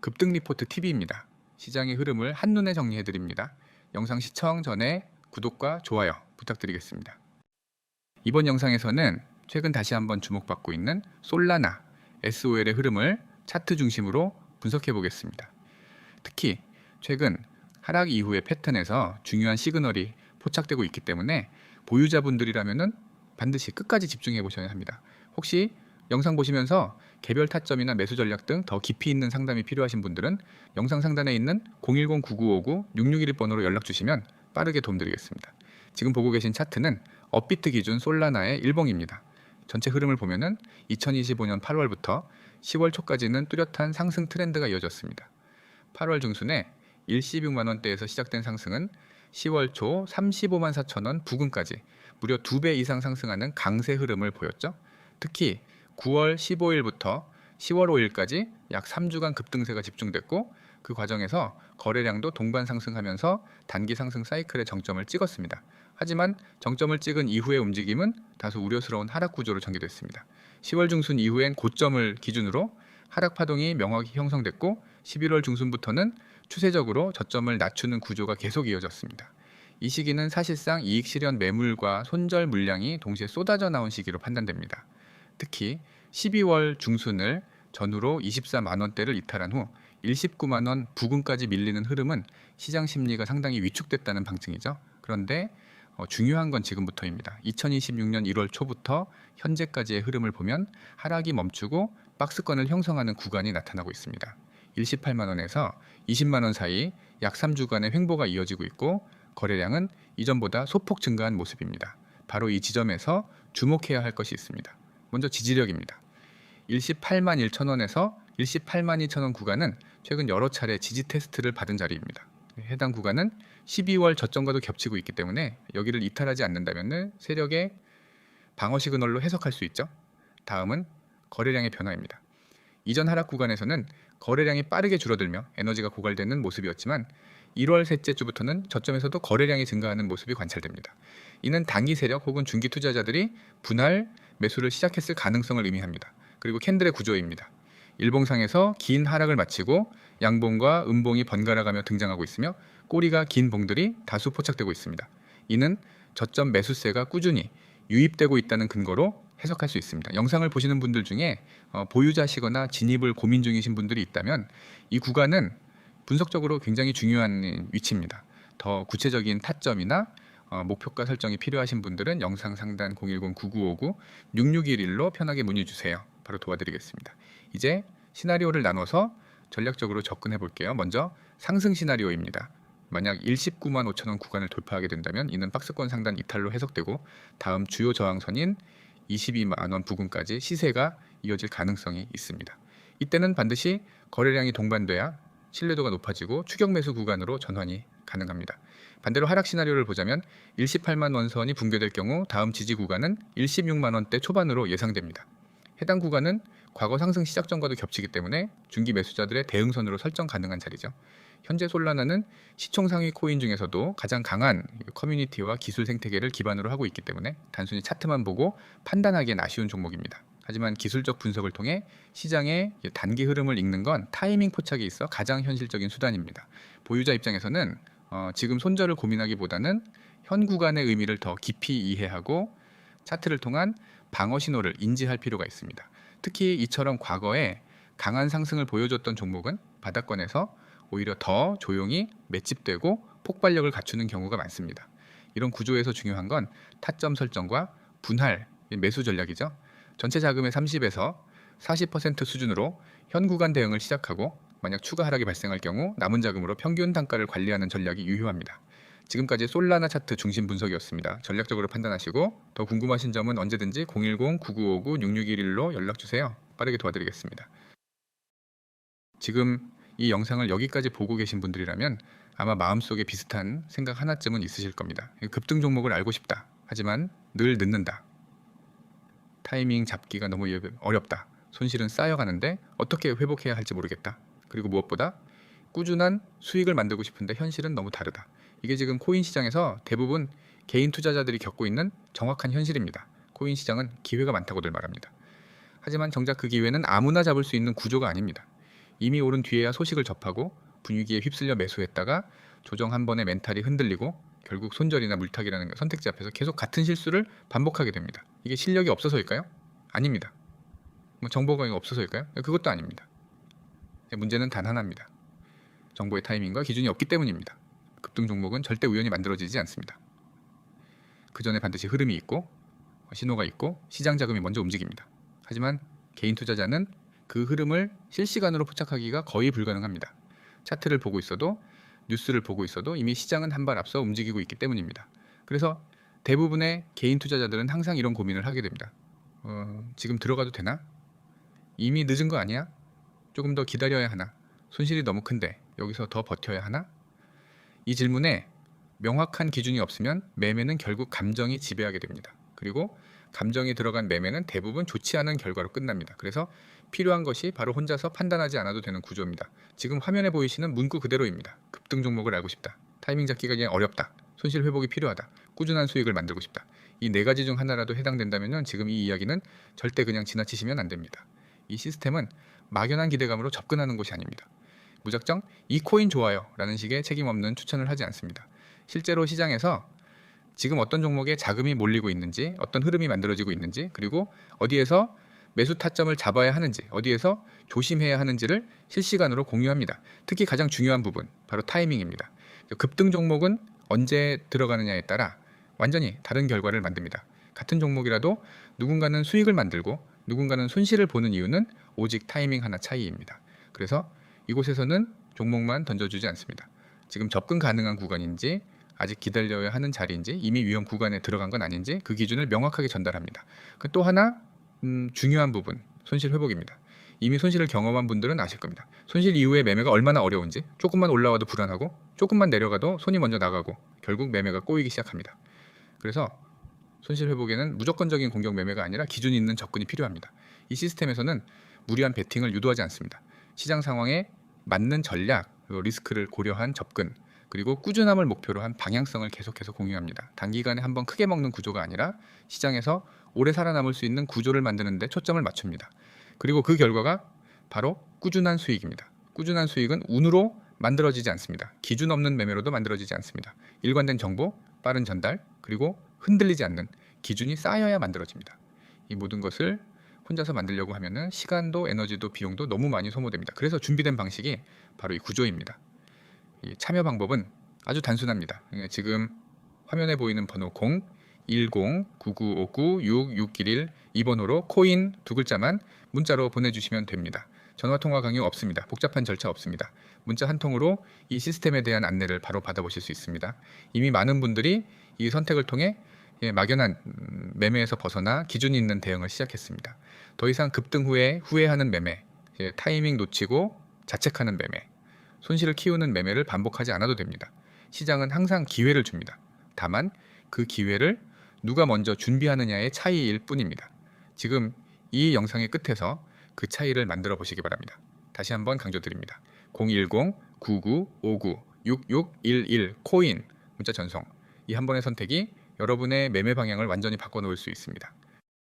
급등 리포트 TV입니다. 시장의 흐름을 한눈에 정리해 드립니다. 영상 시청 전에 구독과 좋아요 부탁드리겠습니다. 이번 영상에서는 최근 다시 한번 주목받고 있는 솔라나 SOL의 흐름을 차트 중심으로 분석해 보겠습니다. 특히 최근 하락 이후의 패턴에서 중요한 시그널이 포착되고 있기 때문에 보유자분들이라면은 반드시 끝까지 집중해 보셔야 합니다. 혹시 영상 보시면서 개별 타점이나 매수 전략 등 더 깊이 있는 상담이 필요하신 분들은 영상 상단에 있는 010-9959-6611 번호로 연락 주시면 빠르게 도움드리겠습니다. 지금 보고 계신 차트는 업비트 기준 솔라나의 일봉입니다. 전체 흐름을 보면은 2025년 8월부터 10월 초까지는 뚜렷한 상승 트렌드가 이어졌습니다. 8월 중순에 116만 원대에서 시작된 상승은 10월 초 35만 4천 원 부근까지 무려 2배 이상 상승하는 강세 흐름을 보였죠. 특히 9월 15일부터 10월 5일까지 약 3주간 급등세가 집중됐고 그 과정에서 거래량도 동반 상승하면서 단기 상승 사이클의 정점을 찍었습니다. 하지만 정점을 찍은 이후의 움직임은 다소 우려스러운 하락 구조로 전개됐습니다. 10월 중순 이후엔 고점을 기준으로 하락 파동이 명확히 형성됐고 11월 중순부터는 추세적으로 저점을 낮추는 구조가 계속 이어졌습니다. 이 시기는 사실상 이익 실현 매물과 손절 물량이 동시에 쏟아져 나온 시기로 판단됩니다. 특히 12월 중순을 전후로 24만 원대를 이탈한 후 19만 원 부근까지 밀리는 흐름은 시장 심리가 상당히 위축됐다는 방증이죠. 그런데 어, 중요한 건 지금부터입니다. 2026년 1월 초부터 현재까지의 흐름을 보면 하락이 멈추고 박스권을 형성하는 구간이 나타나고 있습니다. 18만 원에서 20만 원 사이 약 3주간의 횡보가 이어지고 있고 거래량은 이전보다 소폭 증가한 모습입니다. 바로 이 지점에서 주목해야 할 것이 있습니다. 먼저 지지력입니다. 18만 1천 원에서 18만 2천 원 구간은 최근 여러 차례 지지 테스트를 받은 자리입니다. 해당 구간은 12월 저점과도 겹치고 있기 때문에 여기를 이탈하지 않는다면 세력의 방어 시그널로 해석할 수 있죠. 다음은 거래량의 변화입니다. 이전 하락 구간에서는 거래량이 빠르게 줄어들며 에너지가 고갈되는 모습이었지만 1월 셋째 주부터는 저점에서도 거래량이 증가하는 모습이 관찰됩니다. 이는 단기 세력 혹은 중기 투자자들이 분할 매수를 시작했을 가능성을 의미합니다. 그리고 캔들의 구조입니다. 일봉상에서 긴 하락을 마치고 양봉과 음봉이 번갈아가며 등장하고 있으며 꼬리가 긴 봉들이 다수 포착되고 있습니다. 이는 저점 매수세가 꾸준히 유입되고 있다는 근거로 해석할 수 있습니다. 영상을 보시는 분들 중에 어, 보유자시거나 진입을 고민 중이신 분들이 있다면 이 구간은 분석적으로 굉장히 중요한 위치입니다. 더 구체적인 타점이나 어, 목표가 설정이 필요하신 분들은 영상 상단 010-9959-6611로 편하게 문의 주세요. 바로 도와드리겠습니다. 이제 시나리오를 나눠서 전략적으로 접근해 볼게요. 먼저 상승 시나리오입니다. 만약 19만 5천 원 구간을 돌파하게 된다면 이는 박스권 상단 이탈로 해석되고 다음 주요 저항선인 22만 원 부근까지 시세가 이어질 가능성이 있습니다. 이때는 반드시 거래량이 동반돼야 신뢰도가 높아지고 추격 매수 구간으로 전환이 가능합니다. 반대로 하락 시나리오를 보자면 18만 원선이 붕괴될 경우 다음 지지 구간은 16만 원대 초반으로 예상됩니다. 해당 구간은 과거 상승 시작 전과도 겹치기 때문에 중기 매수자들의 대응선으로 설정 가능한 자리죠. 현재 솔라나는 시총 상위 코인 중에서도 가장 강한 커뮤니티와 기술 생태계를 기반으로 하고 있기 때문에 단순히 차트만 보고 판단하기엔 아쉬운 종목입니다. 하지만 기술적 분석을 통해 시장의 단기 흐름을 읽는 건 타이밍 포착이 있어 가장 현실적인 수단입니다. 보유자 입장에서는 어, 지금 손절을 고민하기보다는 현 구간의 의미를 더 깊이 이해하고 차트를 통한 방어 신호를 인지할 필요가 있습니다. 특히 이처럼 과거에 강한 상승을 보여줬던 종목은 바닥권에서 오히려 더 조용히 맷집되고 폭발력을 갖추는 경우가 많습니다. 이런 구조에서 중요한 건 타점 설정과 분할 매수 전략이죠. 전체 자금의 30에서 40% 수준으로 현 구간 대응을 시작하고 만약 추가 하락이 발생할 경우 남은 자금으로 평균 단가를 관리하는 전략이 유효합니다. 지금까지 솔라나 차트 중심 분석이었습니다. 전략적으로 판단하시고 더 궁금하신 점은 언제든지 010-9959-6611로 연락 주세요. 빠르게 도와드리겠습니다. 지금 이 영상을 여기까지 보고 계신 분들이라면 아마 마음속에 비슷한 생각 하나쯤은 있으실 겁니다. 급등 종목을 알고 싶다. 하지만 늘 늦는다. 타이밍 잡기가 너무 어렵다. 손실은 쌓여가는데 어떻게 회복해야 할지 모르겠다. 그리고 무엇보다 꾸준한 수익을 만들고 싶은데 현실은 너무 다르다. 이게 지금 코인 시장에서 대부분 개인 투자자들이 겪고 있는 정확한 현실입니다. 코인 시장은 기회가 많다고들 말합니다. 하지만 정작 그 기회는 아무나 잡을 수 있는 구조가 아닙니다. 이미 오른 뒤에야 소식을 접하고 분위기에 휩쓸려 매수했다가 조정 한 번에 멘탈이 흔들리고 결국 손절이나 물타기라는 선택지 앞에서 계속 같은 실수를 반복하게 됩니다. 이게 실력이 없어서일까요? 아닙니다. 뭐 정보가 없어서일까요? 그것도 아닙니다. 문제는 단 하나입니다. 정보의 타이밍과 기준이 없기 때문입니다. 급등 종목은 절대 우연히 만들어지지 않습니다. 그 전에 반드시 흐름이 있고 신호가 있고 시장 자금이 먼저 움직입니다. 하지만 개인 투자자는 그 흐름을 실시간으로 포착하기가 거의 불가능합니다. 차트를 보고 있어도 뉴스를 보고 있어도 이미 시장은 한 발 앞서 움직이고 있기 때문입니다. 그래서 대부분의 개인 투자자들은 항상 이런 고민을 하게 됩니다. 어, 지금 들어가도 되나? 이미 늦은 거 아니야? 조금 더 기다려야 하나? 손실이 너무 큰데 여기서 더 버텨야 하나? 이 질문에 명확한 기준이 없으면 매매는 결국 감정이 지배하게 됩니다. 그리고 감정이 들어간 매매는 대부분 좋지 않은 결과로 끝납니다. 그래서 필요한 것이 바로 혼자서 판단하지 않아도 되는 구조입니다. 지금 화면에 보이시는 문구 그대로입니다. 급등 종목을 알고 싶다. 타이밍 잡기가 그냥 어렵다. 손실 회복이 필요하다. 꾸준한 수익을 만들고 싶다. 이 네 가지 중 하나라도 해당된다면 지금 이 이야기는 절대 그냥 지나치시면 안 됩니다. 이 시스템은 막연한 기대감으로 접근하는 것이 아닙니다. 무작정 이 코인 좋아요 라는 식의 책임 없는 추천을 하지 않습니다. 실제로 시장에서 지금 어떤 종목에 자금이 몰리고 있는지, 어떤 흐름이 만들어지고 있는지, 그리고 어디에서 매수 타점을 잡아야 하는지, 어디에서 조심해야 하는지를 실시간으로 공유합니다. 특히 가장 중요한 부분, 바로 타이밍입니다. 급등 종목은 언제 들어가느냐에 따라 완전히 다른 결과를 만듭니다. 같은 종목이라도 누군가는 수익을 만들고 누군가는 손실을 보는 이유는 오직 타이밍 하나 차이입니다. 그래서 이곳에서는 종목만 던져주지 않습니다. 지금 접근 가능한 구간인지 아직 기다려야 하는 자리인지 이미 위험 구간에 들어간 건 아닌지 그 기준을 명확하게 전달합니다. 그또 하나 음, 중요한 부분 손실 회복입니다. 이미 손실을 경험한 분들은 아실 겁니다. 손실 이후에 매매가 얼마나 어려운지 조금만 올라와도 불안하고 조금만 내려가도 손이 먼저 나가고 결국 매매가 꼬이기 시작합니다. 그래서 손실 회복에는 무조건적인 공격 매매가 아니라 기준 있는 접근이 필요합니다. 이 시스템에서는 무리한 베팅을 유도하지 않습니다. 시장 상황에 맞는 전략, 리스크를 고려한 접근, 그리고 꾸준함을 목표로 한 방향성을 계속해서 공유합니다. 단기간에 한번 크게 먹는 구조가 아니라 시장에서 오래 살아남을 수 있는 구조를 만드는데 초점을 맞춥니다. 그리고 그 결과가 바로 꾸준한 수익입니다. 꾸준한 수익은 운으로 만들어지지 않습니다. 기준 없는 매매로도 만들어지지 않습니다. 일관된 정보, 빠른 전달, 그리고 흔들리지 않는 기준이 쌓여야 만들어집니다. 이 모든 것을 혼자서 만들려고 하면은 시간도 에너지도 비용도 너무 많이 소모됩니다. 그래서 준비된 방식이 바로 이 구조입니다. 이 참여 방법은 아주 단순합니다. 예, 지금 화면에 보이는 번호 0 10-9959-6611이 번호로 코인 두 글자만 문자로 보내주시면 됩니다. 전화 통화 강요 없습니다. 복잡한 절차 없습니다. 문자 한 통으로 이 시스템에 대한 안내를 바로 받아보실 수 있습니다. 이미 많은 분들이 이 선택을 통해 예, 막연한 음, 매매에서 벗어나 기준이 있는 대응을 시작했습니다. 더 이상 급등 후에 후회하는 매매, 예, 타이밍 놓치고 자책하는 매매, 손실을 키우는 매매를 반복하지 않아도 됩니다. 시장은 항상 기회를 줍니다. 다만 그 기회를 누가 먼저 준비하느냐의 차이일 뿐입니다. 지금 이 영상의 끝에서 그 차이를 만들어 보시기 바랍니다. 다시 한번 강조드립니다. 010-9959-6611 코인 문자 전송 이 한 번의 선택이 여러분의 매매 방향을 완전히 바꿔놓을 수 있습니다.